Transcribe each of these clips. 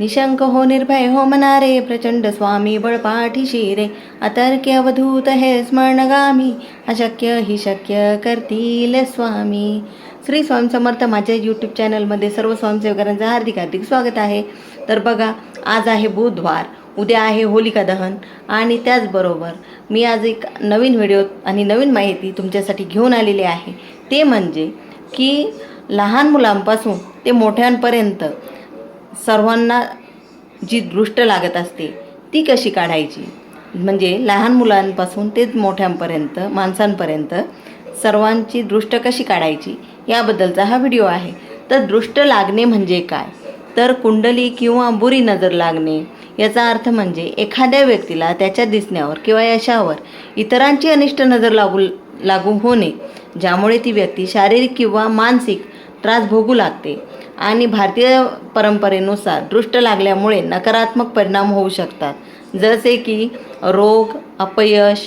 निशंक हो निर्भय हो मनारे प्रचंड स्वामी बळपाठीशी रे अतर्क्य अवधूत हे स्मरणगामी अशक्य ही शक्य करतील स्वामी. श्री स्वामी समर्थ माझ्या यूट्यूब चॅनलमध्ये सर्व स्वयंसेवकांचं हार्दिक हार्दिक स्वागत आहे. तर बघा आज आहे बुधवार उद्या आहे होलिका दहन. आणि त्याचबरोबर मी आज एक नवीन व्हिडिओ आणि नवीन माहिती तुमच्यासाठी घेऊन आलेली आहे. ते म्हणजे की लहान मुलांपासून ते मोठ्यांपर्यंत सर्वांना जी दृष्ट लागत असते ती कशी काढायची? म्हणजे लहान मुलांपासून ते मोठ्यांपर्यंत माणसांपर्यंत सर्वांची दृष्ट कशी काढायची? याबद्दलचा हा व्हिडिओ आहे. तर दृष्ट लागणे म्हणजे काय? तर कुंडली किंवा बुरी नजर लागणे याचा अर्थ म्हणजे एखाद्या व्यक्तीला त्याच्या दिसण्यावर किंवा यशावर इतरांची अनिष्ट नजर लागू लागू होणे ज्यामुळे ती व्यक्ती शारीरिक किंवा मानसिक त्रास भोगू लागते. आणि भारतीय परंपरेनुसार दृष्ट लागल्यामुळे नकारात्मक परिणाम होऊ शकतात. जसे की रोग अपयश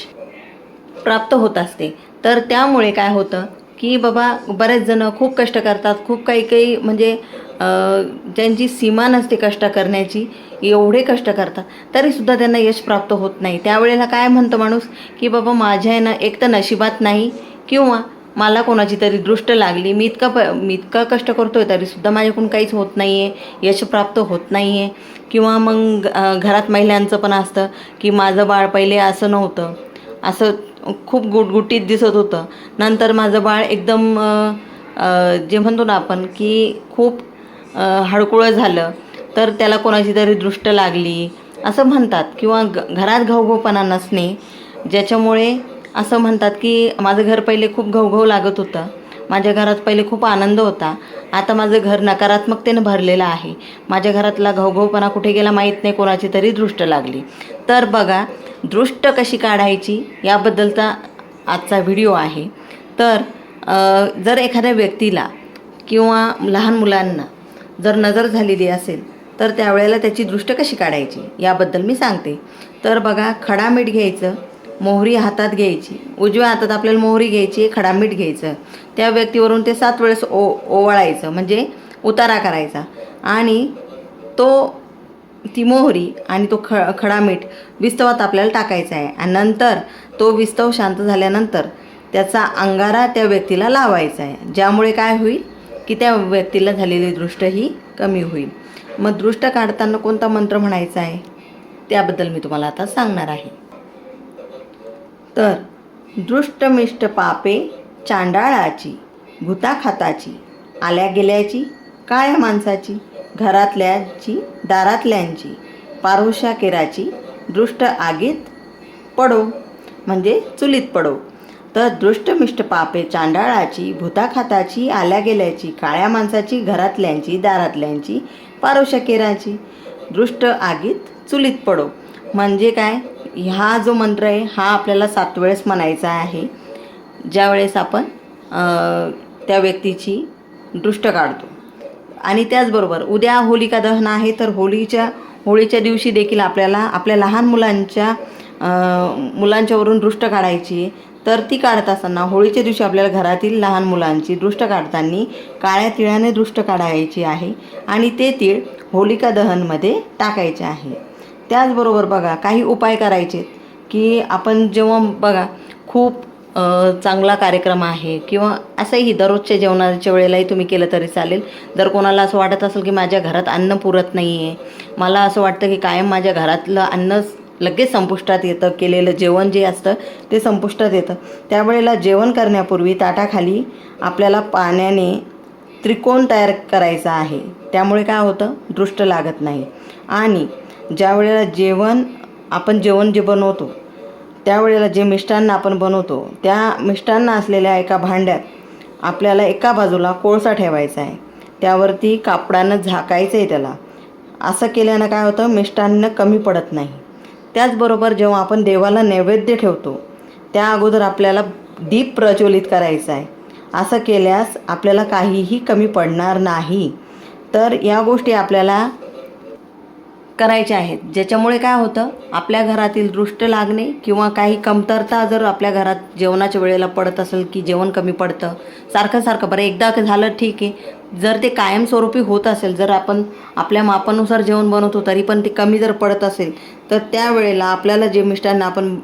प्राप्त होत असते. तर त्यामुळे काय होतं की बाबा बरेच जण खूप कष्ट करतात. खूप काही काही म्हणजे ज्यांची सीमा नसते कष्ट करण्याची एवढे कष्ट करतात. तरीसुद्धा त्यांना यश प्राप्त होत नाही. त्यावेळेला काय म्हणतो माणूस की बाबा माझ्या ना एक तर नशिबात नाही किंवा मला कोणाची तरी दृष्ट लागली. मी इतका प मी इतका कष्ट करतो आहे तरीसुद्धा माझ्याकडून काहीच होत नाही आहे यश प्राप्त होत नाही आहे किंवा मग घरात महिलांचं पण असतं की माझं बाळ पहिले असं नव्हतं. असं खूप गुटगुटीत दिसत होतं. नंतर माझं बाळ एकदम जे म्हणतो ना आपण की खूप हडकुळं झालं. तर त्याला कोणाची तरी दृष्ट लागली. असं म्हणतात. किंवा घरात घाऊघोपणा नसणे ज्याच्यामुळे असं म्हणतात की माझं घर पहिले खूप घवघव लागत होतं. माझ्या घरात पहिले खूप आनंद होता. आता माझं घर नकारात्मकतेनं भरलेलं आहे. माझ्या घरातला घवघवपणा कुठे गेला माहीत नाही कोणाची तरी दृष्ट लागली. तर बघा दृष्ट कशी काढायची याबद्दलचा आजचा व्हिडिओ आहे. तर जर एखाद्या व्यक्तीला किंवा लहान मुलांना जर नजर झालेली असेल तर त्यावेळेला त्याची दृष्ट कशी काढायची याबद्दल मी सांगते. तर बघा खडा मीठ घ्यायचं मोहरी हातात घ्यायची. उजव्या हातात आपल्याला मोहरी घ्यायची खडा मीठ घ्यायचं. त्या व्यक्तीवरून ते सात वेळेस ओ ओवाळायचं म्हणजे उतारा करायचा. आणि तो ती मोहरी आणि तो ख खडा मीठ विस्तवात आपल्याला टाकायचा आहे. आणि नंतर तो विस्तव शांत झाल्यानंतर त्याचा अंगारा त्या व्यक्तीला लावायचा आहे. ज्यामुळे काय होईल? की त्या व्यक्तीला झालेली दृष्ट ही कमी होईल. मग दृष्ट काढताना कोणता मंत्र म्हणायचा आहे? त्याबद्दल मी तुम्हाला आता सांगणार आहे. तर दृष्टमिष्ट पापे चांडाळाची भूताखाताची आल्या गेल्याची काळ्या माणसाची घरातल्याची दारातल्यांची पारोशा केराची दृष्ट आगीत पडो म्हणजे चुलीत पडो. तर दृष्टमिष्ट पापे चांडाळाची भूताखाताची आल्या गेल्याची काळ्या माणसाची घरातल्यांची दारातल्यांची पारोशा केराची दृष्ट आगीत चुलीत पडो. म्हणजे काय? हा जो मंत्र आहे हा आपल्याला सात वेळेस म्हणायचा आहे. ज्यावेळेस आपण त्या व्यक्तीची दृष्ट काढतो. आणि त्याचबरोबर उद्या होलिका दहन आहे तर होळीच्या होळीच्या दिवशी देखील आपल्याला आपल्या लहान मुलांच्या मुलांच्यावरून दृष्ट काढायची आहे. तर ती काढत असताना होळीच्या दिवशी आपल्याला घरातील लहान मुलांची दृष्ट काढताना काळ्या तिळाने दृष्ट काढायची आहे. आणि ते तीळ होलिका दहनमध्ये टाकायचे आहे. त्याचबरोबर बघा काही उपाय करायचे की आपण जेव्हा बघा खूप चांगला कार्यक्रम आहे किंवा असंही दररोजच्या जेवणाच्या वेळेलाही तुम्ही केलं तरी चालेल. जर कोणाला असं वाटत असेल की माझ्या घरात अन्न पुरत नाही आहे मला असं वाटतं की कायम माझ्या घरातलं अन्न लगेच संपुष्टात येतं केलेलं जेवण जे असतं ते संपुष्टात येतं. त्यावेळेला जेवण करण्यापूर्वी ताटाखाली आपल्याला पाण्याने त्रिकोण तयार करायचा आहे. त्यामुळे काय होतं? दृष्ट लागत नाही. आणि ज्या वेळेला जेवण आपण जेवण जे बनवतो त्यावेळेला जे मिष्टान्न आपण बनवतो त्या मिष्टान्न असलेल्या एका भांड्यात आपल्याला एका बाजूला कोळसा ठेवायचा आहे. त्यावरती कापडानं झाकायचं आहे त्याला. असं केल्यानं काय होतं? मिष्टान्न कमी पडत नाही. त्याचबरोबर जेव्हा आपण देवाला नैवेद्य ठेवतो त्या अगोदर आपल्याला दीप प्रज्वलित करायचं आहे. असं केल्यास आपल्याला काहीही कमी पडणार नाही. तर या गोष्टी आपल्याला करायच्या आहेत. ज्याच्यामुळे काय होतं? आपल्या घरातील दृष्ट लागणे किंवा काही कमतरता जर आपल्या घरात जेवणाच्या वेळेला पडत असेल की जेवण कमी पडतं सारखं सारखं. बरं एकदा झालं ठीक आहे. जर ते कायमस्वरूपी होत असेल जर आपण आपल्या मापानुसार जेवण बनवतो तरी पण ते कमी जर पडत असेल तर त्यावेळेला आपल्याला जे मिष्टांना आपण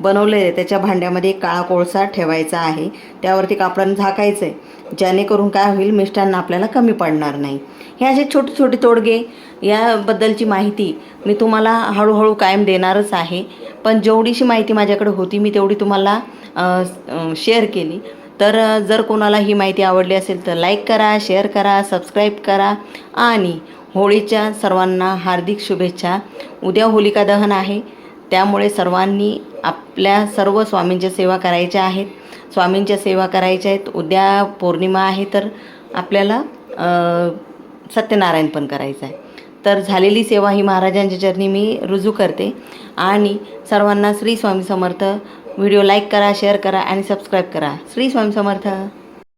बनवलेलं आहे त्याच्या भांड्यामध्ये काळा कोळसा ठेवायचा आहे. त्यावरती कापडानं झाकायचं आहे जेणेकरून काय होईल मिष्टांना आपल्याला कमी पडणार नाही. हे असे छोटे छोटे तोडगे याबद्दलची माहिती मी तुम्हाला हळूहळू कायम देणारच आहे. पण जेवढीशी माहिती माझ्याकडे होती मी तेवढी तुम्हाला शेअर केली. तर जर कोणाला ही माहिती आवडली असेल तर लाईक करा शेअर करा सबस्क्राईब करा आणि होळीच्या सर्वांना हार्दिक शुभेच्छा. उद्या होलिका दहन आहे. त्यामुळे सर्वांनी आपल्या सर्व स्वामींच्या सेवा करायच्या आहेत स्वामींच्या सेवा करायच्या आहेत उद्या पौर्णिमा आहे तर आपल्याला सत्यनारायण पण करायचं आहे. तर झालेली सेवा ही महाराजांच्या चरणी मी रुजू करते. आणि सर्वांना श्री स्वामी समर्थ. व्हिडिओ लाईक करा शेअर करा आणि सबस्क्राईब करा. श्री स्वामी समर्थ.